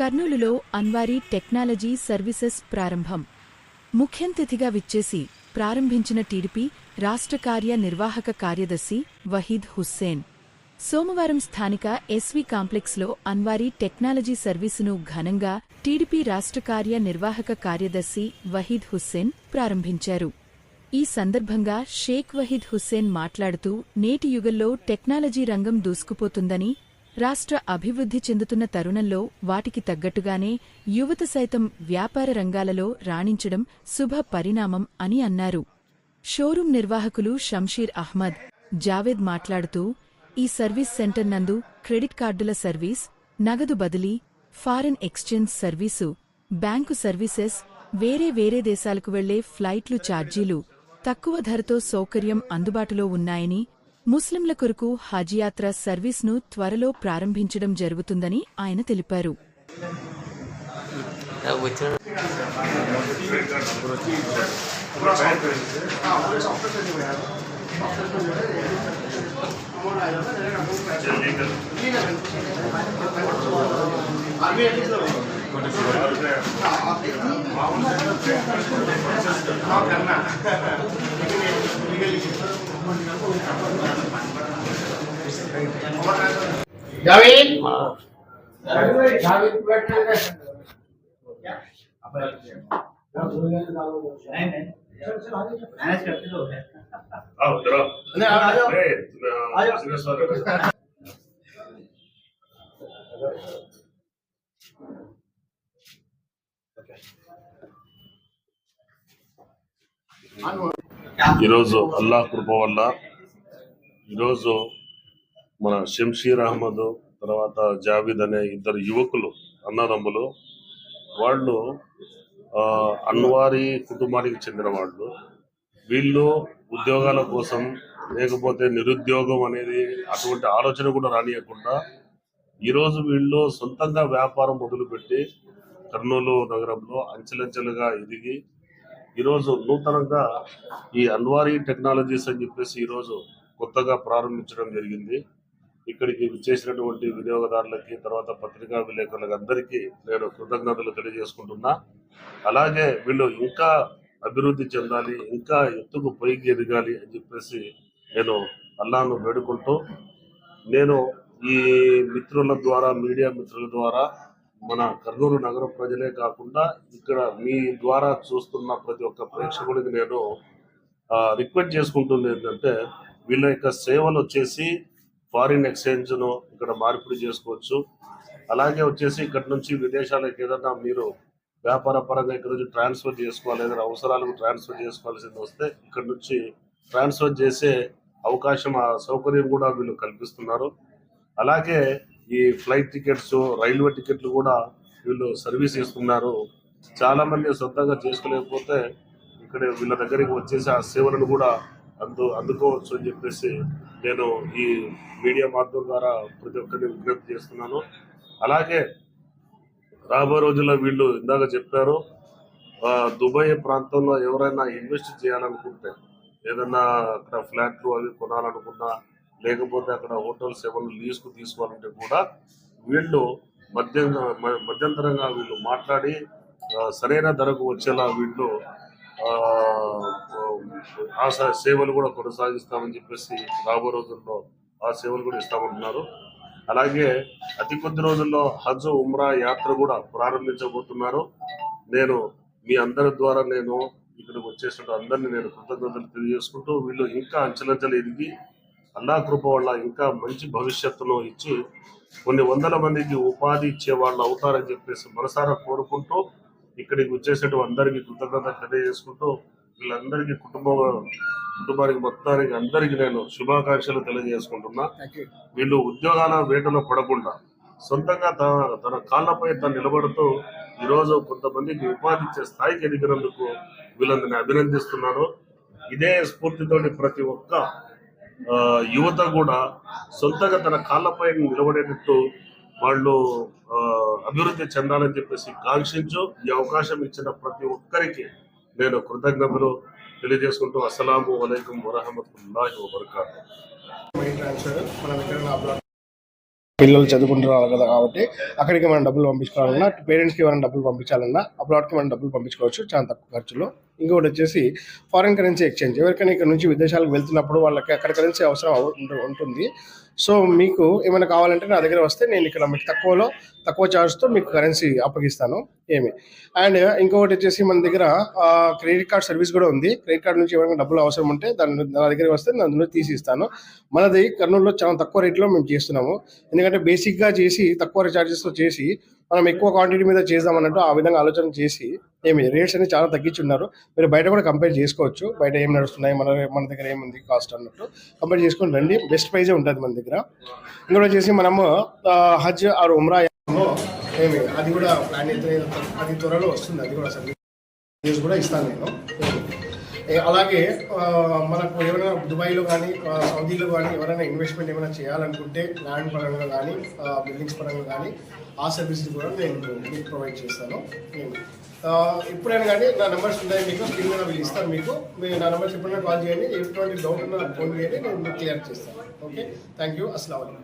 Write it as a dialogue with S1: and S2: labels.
S1: కర్నూలులో అన్వారీ technology services ప్రారంభం. ముఖ్యంతిథిగా విచ్చేసి ప్రారంభించిన టీడీపీ రాష్ట్ర కార్య నిర్వాహక కార్యదర్శి వహీద్ హుస్సేన్. సోమవారం స్థానిక ఎస్వీ కాంప్లెక్స్లో అన్వారీ టెక్నాలజీ సర్వీసును ఘనంగా టీడీపీ రాష్ట్ర కార్య నిర్వాహక కార్యదర్శి వహీద్ హుస్సేన్ ప్రారంభించారు. ఈ సందర్భంగా షేక్ వహీద్ హుస్సేన్ మాట్లాడుతూ నేటి యుగంలో టెక్నాలజీ రంగం దూసుకుపోతుందని రాష్ట్ర అభివృద్ధి చెందుతున్న తరుణంలో వాటికి తగ్గట్టుగానే యువత సైతం వ్యాపార రంగాలలో రాణించడం శుభ పరిణామం అని అన్నారు. షోరూం నిర్వాహకులు షంషీర్ అహ్మద్ జావేద్ మాట్లాడుతూ ఈ సర్వీస్ సెంటర్ నందు క్రెడిట్ కార్డుల సర్వీస్ నగదు బదిలీ foreign exchange service bank services వేరే వేరే దేశాలకు వెళ్ళే ఫ్లైట్లు ఛార్జీలు తక్కువ ధరతో సౌకర్యం అందుబాటులో ఉన్నాయని ముస్లింల కొరకు హజ్ యాత్ర సర్వీస్ను త్వరలో ప్రారంభించడం జరుగుతుందని ఆయన తెలిపారు.
S2: వచ్చిన
S3: जावेद
S2: మా
S3: जावेद बैठना है मैनेज करते तो है
S4: आओ जरा
S3: नहीं, आ जाओ।
S4: नहीं,
S3: आ जाओ।
S4: बिजनेस वाले ఈరోజు అల్లాహ్ కృప వల్ల ఈరోజు మన షంషీర్ అహ్మద్ తర్వాత జావీద్ అనే ఇద్దరు యువకులు అన్నదమ్ములు వాళ్ళు ఆ, అన్వారీ కుటుంబానికి చెందిన వాళ్ళు. వీళ్ళు ఉద్యోగాల కోసం లేకపోతే నిరుద్యోగం అనేది అటువంటి ఆలోచన కూడా రానియకుండా ఈరోజు వీళ్ళు సొంతంగా వ్యాపారం మొదలుపెట్టి కర్నూలు నగరంలో అంచెలంచెలుగా ఎదిగి ఈరోజు నూతనంగా ఈ అన్వారీ టెక్నాలజీస్ అని చెప్పేసి ఈరోజు కొత్తగా ప్రారంభించడం జరిగింది. ఇక్కడికి చేసినటువంటి వినియోగదారులకి తర్వాత పత్రికా విలేకరులకు అందరికీ నేను కృతజ్ఞతలు తెలియజేసుకుంటున్నా. అలాగే వీళ్ళు ఇంకా అభివృద్ధి చెందాలి ఇంకా ఎత్తుకు పైకి ఎదగాలి అని చెప్పేసి నేను అల్లాను వేడుకుంటూ. నేను ఈ మిత్రుల ద్వారా మీడియా మిత్రుల ద్వారా మన కర్నూలు నగర ప్రజలే కాకుండా ఇక్కడ మీ ద్వారా చూస్తున్న ప్రతి ఒక్క ప్రేక్షకుడికి నేను రిక్వెస్ట్ చేసుకుంటుంది ఏంటంటే వీళ్ళ యొక్క సేవలు వచ్చేసి ఫారిన్ ఎక్స్చేంజ్ను ఇక్కడ మార్పిడి చేసుకోవచ్చు. అలాగే వచ్చేసి ఇక్కడ నుంచి విదేశాలకు ఏదైనా మీరు వ్యాపార పరంగా ఇక్కడ నుంచి ట్రాన్స్ఫర్ చేసుకోవాలి ఏదైనా అవసరాలకు ట్రాన్స్ఫర్ చేసుకోవాల్సింది వస్తే ఇక్కడ నుంచి ట్రాన్స్ఫర్ చేసే అవకాశం ఆ సౌకర్యం కూడా వీళ్ళు కల్పిస్తున్నారు. అలాగే ఈ ఫ్లైట్ టికెట్స్ రైల్వే టికెట్లు కూడా వీళ్ళు సర్వీస్ ఇస్తున్నారు. చాలా మంది సొంతంగా చేసుకోలేకపోతే ఇక్కడ వీళ్ళ దగ్గరికి వచ్చేసి ఆ సేవలను కూడా అందు అందుకోవచ్చు అని చెప్పేసి నేను ఈ మీడియా మాధ్యమం ద్వారా ప్రతి ఒక్కరిని విజ్ఞప్తి చేస్తున్నాను. అలాగే రాబోయే రోజుల్లో వీళ్ళు ఇందాక చెప్పారు దుబాయ్ ప్రాంతంలో ఎవరైనా ఇన్వెస్ట్ చేయాలనుకుంటే ఏదన్నా అక్కడ ఫ్లాట్లు అవి కొనాలనుకున్నా లేకపోతే అక్కడ హోటల్స్ ఏమైనా లీజుకు తీసుకోవాలంటే కూడా వీళ్ళు మధ్య మధ్యంతరంగా వీళ్ళు మాట్లాడి సరైన ధరకు వచ్చేలా వీళ్ళు ఆ, సేవలు కూడా కొనసాగిస్తామని చెప్పేసి రాబో రోజుల్లో ఆ సేవలు కూడా ఇస్తామంటున్నారు. అలాగే అతి కొద్ది రోజుల్లో హజ్ ఉమ్రా యాత్ర కూడా ప్రారంభించబోతున్నారు. నేను మీ అందరి ద్వారా నేను ఇక్కడికి వచ్చేసిన అందరినీ నేను కృతజ్ఞతలు తెలియజేసుకుంటూ వీళ్ళు ఇంకా అంచెలంచెలు ఎదిగి అల్లా కృప వల్ల ఇంకా మంచి భవిష్యత్తును ఇచ్చి కొన్ని వందల మందికి ఉపాధి ఇచ్చే వాళ్ళు అవుతారని చెప్పేసి మనసారా కోరుకుంటూ ఇక్కడికి వచ్చేసేటు అందరికీ కృతజ్ఞత తెలియజేసుకుంటూ వీళ్ళందరికీ కుటుంబ కుటుంబానికి మొత్తానికి అందరికీ నేను శుభాకాంక్షలు తెలియజేసుకుంటున్నా. వీళ్ళు ఉద్యోగాల వేటలో పడకుండా సొంతంగా తన తన కాళ్ళపై తను నిలబడుతూ ఈరోజు కొంతమందికి ఉపాధి ఇచ్చే స్థాయికి ఎదిగినందుకు వీళ్ళందరినీ అభినందిస్తున్నాను. ఇదే స్ఫూర్తితోటి ప్రతి ఒక్క యువత కూడా సొంతంగా తన కాళ్ళపై నిలబడేటట్టు వాళ్ళు అభివృద్ధి చెందాలని చెప్పేసి కాంక్షించు ఈ అవకాశం ఇచ్చిన ప్రతి ఒక్కరికి నేను కృతజ్ఞతలు తెలియజేసుకుంటూ అస్సలాము వలైకం వరహమతుల్లాహి వబర్కాతు.
S2: పిల్లలు చదువుకుంటున్నారు కదా కాబట్టి అక్కడికి మనం డబ్బులు పంపించుకోవాలన్నా పేరెంట్స్కి ఏమైనా డబ్బులు పంపించాలన్నా అబ్రాడ్కి మనం డబ్బులు పంపించుకోవచ్చు చాలా తక్కువ ఖర్చులో. ఇంకొకటి వచ్చేసి ఫారిన్ కరెన్సీ ఎక్స్చేంజ్ ఎవరికైనా ఇక్కడ నుంచి విదేశాలకు వెళ్తున్నప్పుడు వాళ్ళకి అక్కడ కరెన్సీ అవసరం ఉంటుంది. సో మీకు ఏమైనా కావాలంటే నా దగ్గర వస్తే నేను ఇక్కడ మీకు తక్కువలో తక్కువ ఛార్జ్తో మీకు కరెన్సీ అప్పగిస్తాను. ఏమి? అండ్ ఇంకొకటి వచ్చేసి మన దగ్గర క్రెడిట్ కార్డ్ సర్వీస్ కూడా ఉంది. క్రెడిట్ కార్డ్ నుంచి ఏమైనా డబ్బులు అవసరం ఉంటే దాని నా దగ్గర వస్తే నేను అందులో తీసి ఇస్తాను మనది కర్నూలులో చాలా తక్కువ రేట్లో మేము చేస్తున్నాము. ఎందుకంటే బేసిక్గా చేసి తక్కువ ఛార్జెస్తో చేసి మనం ఎక్కువ క్వాంటిటీ మీద చేద్దాం అన్నట్టు ఆ విధంగా ఆలోచన చేసి ఏమి రేట్స్ అనేది చాలా తగ్గించున్నారు. మీరు బయట కూడా కంపేర్ చేసుకోవచ్చు. బయట ఏం నడుస్తున్నాయి మన మన దగ్గర ఏముంది కాస్ట్ అన్నట్టు కంపేర్ చేసుకొని రండి. బెస్ట్ ప్రైజే ఉంటుంది మన దగ్గర. ఇంకోటి వచ్చేసి మనము హజ్ ఆర్ ఉమ్రా ఏమి అది కూడా ప్లాన్ అయితే అది త్వరలో వస్తుంది అది కూడా సర్వీస్ కూడా ఇస్తాను నేను. అలాగే మనకు ఏమైనా దుబాయ్లో కానీ సౌదీలో కానీ ఎవరైనా ఇన్వెస్ట్మెంట్ ఏమైనా చేయాలనుకుంటే ల్యాండ్ పరంగా కానీ బిల్డింగ్స్ పరంగా కానీ ఆ సర్వీస్ కూడా నేను మీకు ప్రొవైడ్ చేస్తాను. నేను ఎప్పుడైనా కానీ నా నెంబర్స్ ఉన్నాయి మీకు స్క్రీన్ మీద వీళ్ళు ఇస్తాను మీకు. మీరు నా నెంబర్స్ ఎప్పుడైనా కాల్ చేయండి. ఎటువంటి డౌట్ ఉన్నా ఫోన్ చేయండి నేను క్లియర్ చేస్తాను. ఓకే థ్యాంక్ యూ అస్సలం